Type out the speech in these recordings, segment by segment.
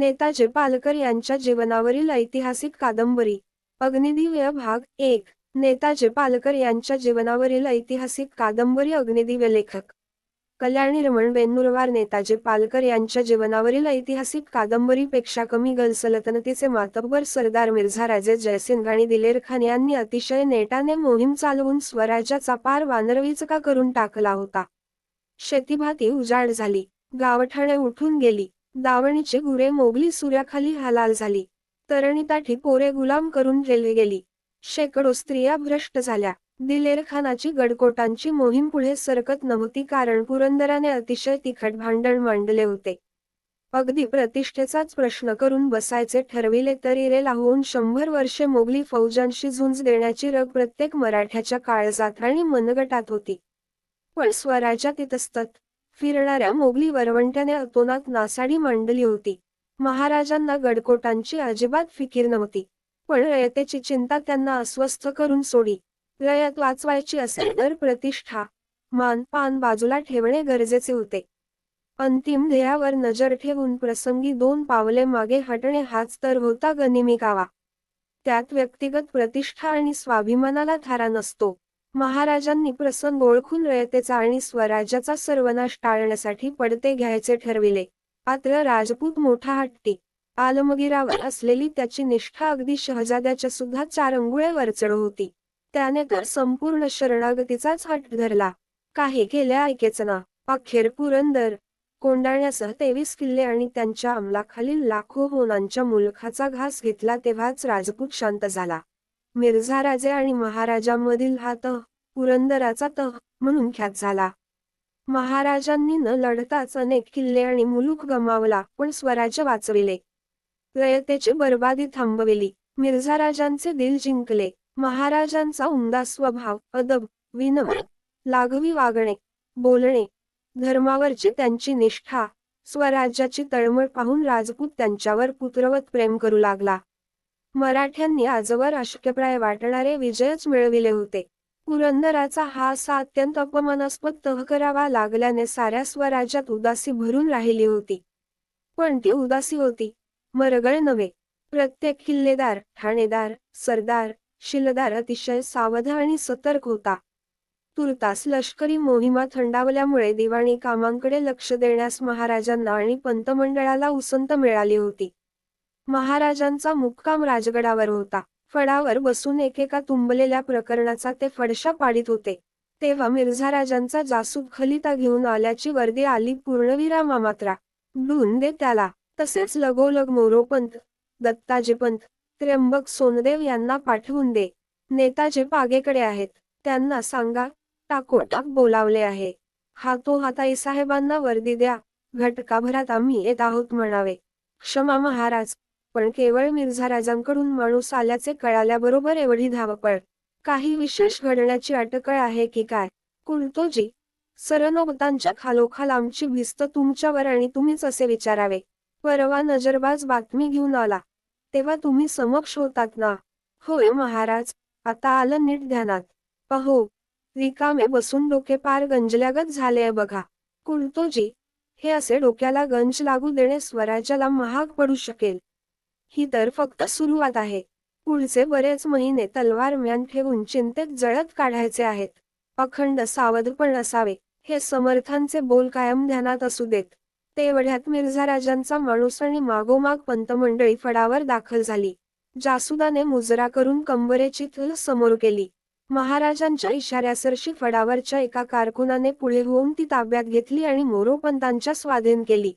नेताजी पालकर यांच्या जीवनावरील ऐतिहासिक कादंबरी. अग्निदिव्य भाग एक. नेताजी पालकर यांच्या जीवनावरील ऐतिहासिक कादंबरी अग्निदिव्य लेखक. कल्याणी रमण बेन्नुरवार नेताजी पालकर यांच्या जीवनावरील ऐतिहासिक कादंबरीपेक्षा कमी गलसलतनतीचे मातब्बर सरदार मिर्झा राजे जयसिंग आणि दिलेर खान यांनी अतिशय नेटाने मोहीम चालवून स्वराज्याचा पार वानरवीचका करून टाकला होता? शेतीभाती उजाड झाली. गावठाणे उठून गेली. दावणीचे गुरे मोगली सूर्याखाली हालाल झाली. तरणीताठी पोरे गुलाम करून रेल्वे गेली. शेकडो स्त्रिया भ्रष्ट झाल्या. दिलेर खानाची गडकोटांची मोहीम पुढे सरकत नव्हती कारण पुरंदराने अतिशय तिखट भांडण मांडले होते. अगदी प्रतिष्ठेचाच प्रश्न करून बसायचे ठरविले तरी रे लाहून शंभर वर्षे मोगली फौजांशी झुंज देण्याची रग प्रत्येक मराठ्याच्या काळजात आणि मनगटात होती. पण स्वराज्यात इतस्तत फिरणाऱ्या मोगली वरवंट्याने अतोनात नासाडी मांडली होती. महाराजांना गडकोटांची अजिबात फिकीर नव्हती. पण रयतेची चिंता त्यांना अस्वस्थ करून सोडी. रयत वाचवायची असेल तर प्रतिष्ठा मान पान बाजूला ठेवणे गरजेचे होते. अंतिम ध्येयावर नजर ठेवून प्रसंगी दोन पावले मागे हटणे हाच तर होता गनिमी गावा. त्यात व्यक्तिगत प्रतिष्ठा आणि स्वाभिमानाला थारा नसतो. महाराजांनी प्रसंग ओळखून रयतेचा आणि स्वराज्याचा सर्वनाश टाळण्यासाठी पडते घ्यायचे ठरविले. मात्र राजपूत मोठा हट्टी. आलमगिरावर असलेली त्याची निष्ठा अगदी शहजाद्याच्या सुद्धा चार अंगुळे वरचढ होती. त्याने तर संपूर्ण शरणागतीचाच हट धरला. काही केल्या ऐकेच ना. अखेर पुरंदर. कोंडाण्यासह तेवीस किल्ले आणि त्यांच्या अंमलाखालील लाखो होनांच्या मुलखाचा घास घेतला तेव्हाच राजपूत शांत झाला. मिर्झा राजे आणि महाराजांमधील हा तह पुरंदराचा तह म्हणून ख्यात झाला. महाराजांनी न लढताच अनेक किल्ले आणि मुलूक गमावला पण स्वराज्य वाचविले. रयतेची बर्बादी थांबविली. मिर्झा राजांचे दिल जिंकले. महाराजांचा उमदा स्वभाव अदब विनम्र लाघवी वागणे बोलणे धर्मावरची त्यांची निष्ठा स्वराज्याची तळमळ पाहून राजपूत त्यांच्यावर पुत्रवत प्रेम करू लागला. मराठ्यांनी आजवर अशक्यप्राय वाटणारे विजयच मिळविले होते. पुरंदराचा हा असा अत्यंत अपमानास्पद तह करावा लागल्याने साऱ्या स्वराज्यात उदासी भरून राहिली होती. पण ती उदासी होती. मरगळ नव्हे. प्रत्येक किल्लेदार ठाणेदार सरदार शिलदार अतिशय सावध आणि सतर्क होता. तुर्तास लष्करी मोहिमा थंडावल्यामुळे दिवाणी कामांकडे लक्ष देण्यास महाराजांना आणि पंतमंडळाला उसंत मिळाली होती. महाराजांचा मुक्काम राजगडावर होता. फडावर बसून एकेका तुंबलेल्या प्रकरणाचा ते फडशा पाडित होते. तेव्हा मिर्झा राजांचा जासूद खलिता घेऊन आल्याची वर्दी आली पूर्णविरामा मात्रा. डून दे त्याला. तसेच लगोलग मोरोपंत दत्ताजीपंत त्र्यंबक सोनदेव यांना पाठवून दे. नेताजी पागेकडे आहेत. त्यांना सांगा टाकोटाक बोलावले आहे. हातो हाताई साहेबांना वर्दी द्या. घटकाभरात आम्ही येत आहोत म्हणावे. क्षमा महाराज. पण केवळ मिर्झा राजांकडून माणूस आल्याचे कळाल्याबरोबर एवढी धावपळ. काही विशेष घडण्याची अटकळ आहे की काय? कुलतोजी सरनोबतांच्या खालोखाल आमची भिस्त तुमच्यावर आणि तुम्हीच असे विचारावे. परवा नजरबाज बातमी घेऊन आला. तेव्हा तुम्ही समक्ष होतात ना? होय महाराज आता आलं नीट ध्यानात. पहो रिकामे बसून डोके पार गंजल्यागत झाले बघा. कुलतोजी हे असे डोक्याला गंज लागू देणे स्वराज्याला महाग पडू शकेल. ही तर फक्त सुरुवात आहे. पुढचे बरेच महिने तलवार म्यान ठेवून चिंतेत जळत काढायचे आहेत. अखंड सावधपण असावे हे समर्थांचे बोल कायम ध्यानात असू देत. तेवढ्यात मिर्झा राजांचा माणूस आणि मागोमाग पंतमंडळी फडावर दाखल झाली. जासुदाने मुजरा करून कंबरेची थल समोर केली. महाराजांच्या इशाऱ्यासरशी फडावरच्या एका कारकुनाने पुढे होऊन ती ताब्यात घेतली आणि मोरोपंतांच्या स्वाधीन केली.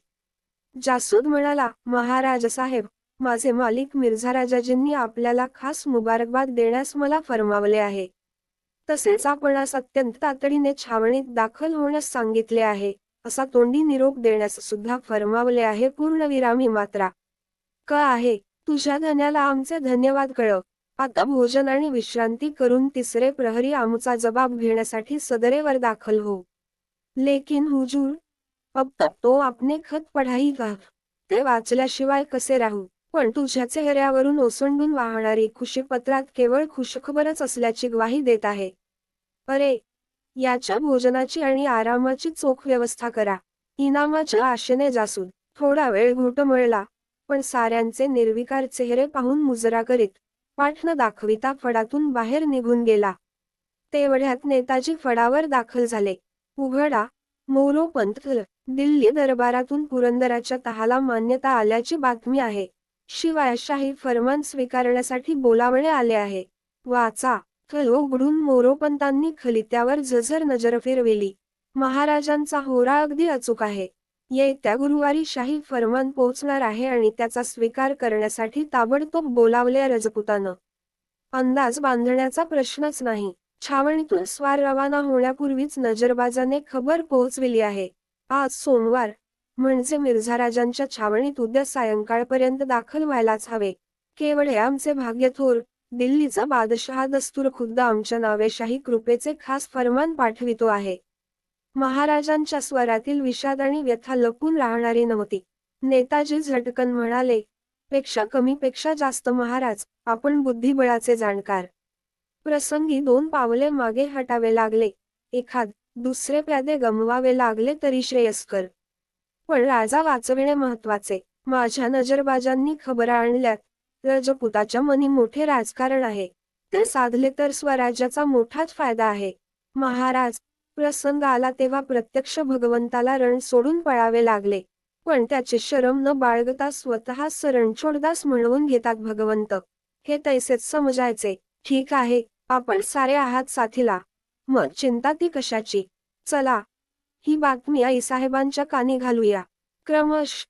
जासूद म्हणाला महाराज साहेब माझे मालिक मिर्झा राजाजींनी आपल्याला खास मुबारकबाद देण्यास मला फरमावले आहे. तसेच आपणास अत्यंत तातडीने छावणीत दाखल होण्यास सांगितले आहे असा तोंडी निरोप देण्यास सुद्धा फरमावले आहे पूर्णविरामी मात्रा. क आहे तुझ्या धन्याला आमचे धन्यवाद कळव आता भोजन आणि विश्रांती करून तिसरे प्रहरी आमचा जबाब घेण्यासाठी सदरेवर दाखल हो. लेकिन हुजूर अब तो आपने खत पढाई का? ते वाचल्याशिवाय कसे राहू? पण तुझ्या चेहऱ्यावरून ओसंडून वाहणारी खुशीपत्रात केवळ खुशखबरच असल्याची ग्वाही देत आहे. अरे याच्या भोजनाची आणि आरामाची चोख व्यवस्था करा. इनामाच्या आशेने जासून थोडा वेळ घोटमळला पण साऱ्यांचे निर्विकार चेहरे पाहून मुजरा करीत पाठ न दाखविता फडातून बाहेर निघून गेला. तेवढ्यात नेताजी फडावर दाखल झाले. उघडा मोरोपंत दिल्ली दरबारातून पुरंदराच्या तहाला मान्यता आल्याची बातमी आहे. शिवाय शाही फरमान स्वीकारण्यासाठी बोलावणे आले आहे. वाचा. खल उघडून मोरोपंतांनी खलित्यावर जझर नजर फिरविली. महाराजांचा होरा अगदी अचूक आहे. येत्या गुरुवारी शाही फरमान पोहोचणार आहे आणि त्याचा स्वीकार करण्यासाठी ताबडतोब बोलावले रजपुतानं. अंदाज बांधण्याचा प्रश्नच नाही. छावणीतून स्वार रवाना होण्यापूर्वीच नजरबाजाने खबर पोहोचविली आहे. आज सोमवार म्हणजे मिर्झा राजांच्या छावणीत उद्या सायंकाळपर्यंत दाखल व्हायलाच हवे. केवळ हे आमचे भाग्य थोर दिल्लीचा बादशहा दस्तूर खुद्द आमच्या नावेशाही कृपेचे खास फरमान पाठवितो आहे. महाराजांच्या स्वरातील विषाद आणि व्यथा लपून राहणारी नव्हती. नेताजी झटकन म्हणाले पेक्षा कमी पेक्षा जास्त महाराज आपण बुद्धिबळाचे जाणकार प्रसंगी दोन पावले मागे हटावे लागले. एखाद दुसरे प्यादे गमवावे लागले तरी श्रेयस्कर. पण राजा वाचविणे महत्त्वाचे माझ्या नजरबाजांनी खबर आणल्यात. रजपुताच्या मनी मोठे राजकारण आहे. ते साधले तर स्वराज्याचा मोठाच फायदा आहे. महाराज प्रसंग आला तेव्हा प्रत्यक्ष भगवंताला रण सोडून पळावे लागले. पण त्याचे शरम न बाळगता स्वतः सरणछोडदास म्हणवून घेतात भगवंत. हे तैसेच समजायचे. ठीक आहे आपण सारे आहात साथीला. मग चिंता ती कशाची? चला ही बातमी आईसाहेबांच्या कानी घालूया. क्रमश